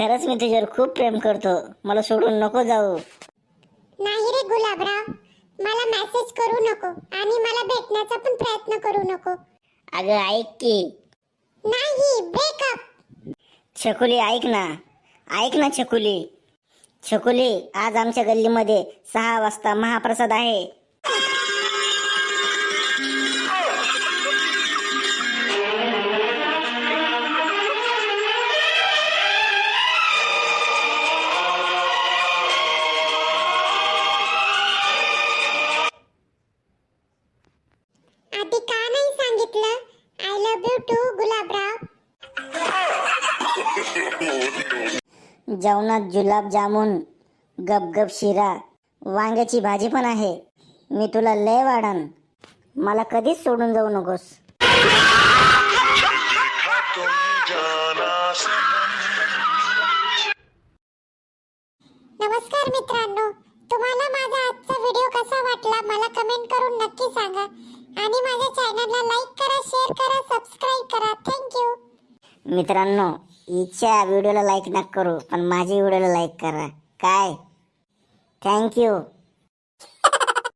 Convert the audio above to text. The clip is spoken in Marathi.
खरंच मी तुझ्यावर खूप प्रेम करतो. मला सोडून नको जाऊ. नाही रे गुलाबराव. मला मेसेज करू नको आणि मला भेटण्याचा पण प्रयत्न करू नको. अगं ऐक की. नाही ब्रेकअप छकुली ऐक ना. ऐक ना छकुली. छकुली आज आमच्या गल्लीमध्ये सहा वाजता महाप्रसाद आहे. आधी का नाही सांगितलं. I love you too Gulabrao. जेवणात जुलाबजामुन गपगप शिरा वांग्याची भाजी पण आहे. मी तुला लय वाढन. मला कधीच सोडून जाऊ नकोस. नमस्कार मित्रांनो तुम्हाला माझा आजचा व्हिडिओ कसा वाटला मला कमेंट करून नक्की सांगा. आणि माझ्या चॅनलला लाईक करा शेअर करा सबस्क्राईब करा. थँक्यू मित्रांनो हिच्या व्हिडिओला लाईक नका करू पण माझ्या व्हिडिओला लाईक करा. काय? थँक्यू